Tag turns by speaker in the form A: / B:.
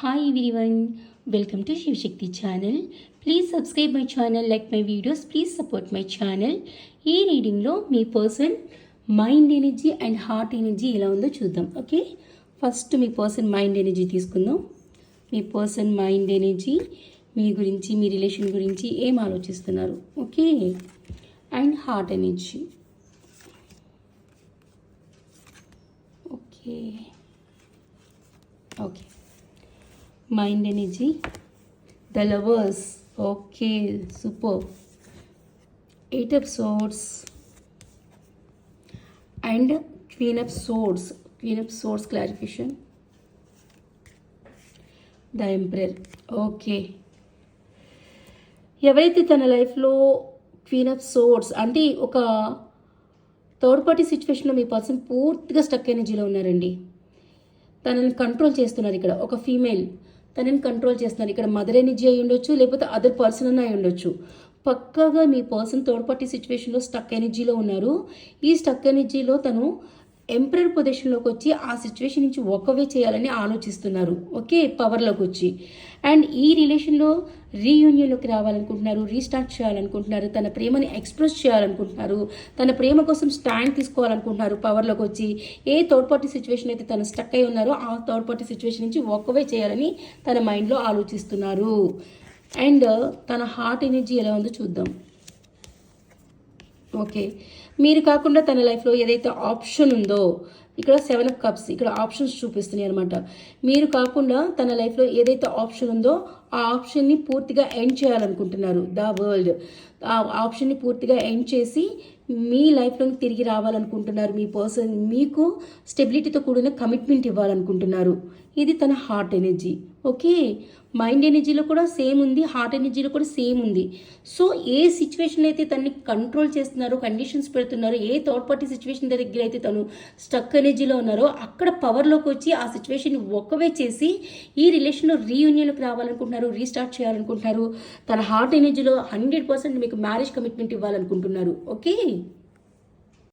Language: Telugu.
A: Hi everyone welcome to Shivashakti channel please subscribe my channel like my videos please support my channel ఈ రీడింగ్లో మీ person mind energy and heart energy ఎలా ఉందో చూద్దాం ఓకే ఫస్ట్ మీ పర్సన్ మైండ్ ఎనర్జీ తీసుకుందాం. మీ పర్సన్ మైండ్ ఎనర్జీ మీ గురించి మీ రిలేషన్ గురించి ఏం ఆలోచిస్తున్నారు okay and heart energy okay okay mind energy the lovers okay super eight of swords and queen of swords queen of swords clarification the emperor okay ఎవరైతే తన లైఫ్లో క్వీన్ ఆఫ్ సోర్స్ అంటే ఒక థర్డ్ పార్టీ సిచ్యువేషన్లో మీ పర్సన్ పూర్తిగా స్టక్ ఎనర్జీలో ఉన్నారండి. తనని కంట్రోల్ చేస్తున్నారు ఇక్కడ. ఒక ఫీమేల్ తనని కంట్రోల్ చేస్తున్నారు. ఇక్కడ మదర్ ఎనర్జీ అయి ఉండొచ్చు లేకపోతే అదర్ పర్సన్ అన్న అయి ఉండొచ్చు. పక్కాగా మీ పర్సన్ థర్డ్ పార్టీ సిచ్యువేషన్లో స్టక్ ఎనర్జీలో ఉన్నారు. ఈ స్టక్ ఎనర్జీలో తను ఎంప్రయర్ పొజిషన్లోకి వచ్చి ఆ సిచ్యువేషన్ నుంచి ఒకవే చేయాలని ఆలోచిస్తున్నారు. ఓకే పవర్లోకి వచ్చి అండ్ ఈ రిలేషన్లో రీయూనియన్లోకి రావాలనుకుంటున్నారు రీస్టార్ట్ చేయాలనుకుంటున్నారు తన ప్రేమని ఎక్స్ప్రెస్ చేయాలనుకుంటున్నారు తన ప్రేమ కోసం స్టాండ్ తీసుకోవాలనుకుంటున్నారు పవర్లోకి వచ్చి ఏ థర్డ్ పార్టీ సిచ్యువేషన్ అయితే తను స్టక్ అయి ఉన్నారో ఆ థర్డ్ పార్టీ సిచ్యువేషన్ నుంచి ఒకవే చేయాలని తన మైండ్లో ఆలోచిస్తున్నారు. అండ్ తన హార్ట్ ఎనర్జీ ఎలా ఉందో చూద్దాం. ఓకే మీరు కాకుండా తన లైఫ్లో ఏదైతే ఆప్షన్ ఉందో ఇక్కడ సెవెన్ ఆఫ్ కప్స్ ఇక్కడ ఆప్షన్స్ చూపిస్తున్నాయి అనమాట మీరు కాకుండా తన లైఫ్లో ఏదైతే ఆప్షన్ ఉందో ఆ ఆప్షన్ని పూర్తిగా ఎండ్ చేయాలనుకుంటున్నారు. ద వరల్డ్ ఆ ఆప్షన్ని పూర్తిగా ఎండ్ చేసి మీ లైఫ్లోకి తిరిగి రావాలనుకుంటున్నారు. మీ పర్సన్ మీకు స్టెబిలిటీతో కూడిన కమిట్మెంట్ ఇవ్వాలనుకుంటున్నారు. ఇది తన హార్ట్ ఎనర్జీ ఓకే? మైండ్ ఎనర్జీలో కూడా సేమ్ ఉంది హార్ట్ ఎనర్జీలో కూడా సేమ్ ఉంది. సో ఏ సిచ్యువేషన్ అయితే తనని కంట్రోల్ చేస్తున్నారో కండిషన్స్ పెడుతున్నారో ఏ థర్డ్ పార్టీ సిచ్యువేషన్ దగ్గర అయితే తను స్టక్ ఎనర్జీలో ఉన్నారో అక్కడ పవర్లోకి వచ్చి ఆ సిచ్యువేషన్ ఒక్కవే చేసి ఈ రిలేషన్లో రీయూనియన్లోకి రావాలనుకుంటున్నారు రీస్టార్ట్ చేయాలనుకుంటున్నారు. తన హార్ట్ ఎనర్జీలో హండ్రెడ్ పర్సెంట్ మీకు మ్యారేజ్ కమిట్మెంట్ ఇవ్వాలనుకుంటున్నారు. ఓకే?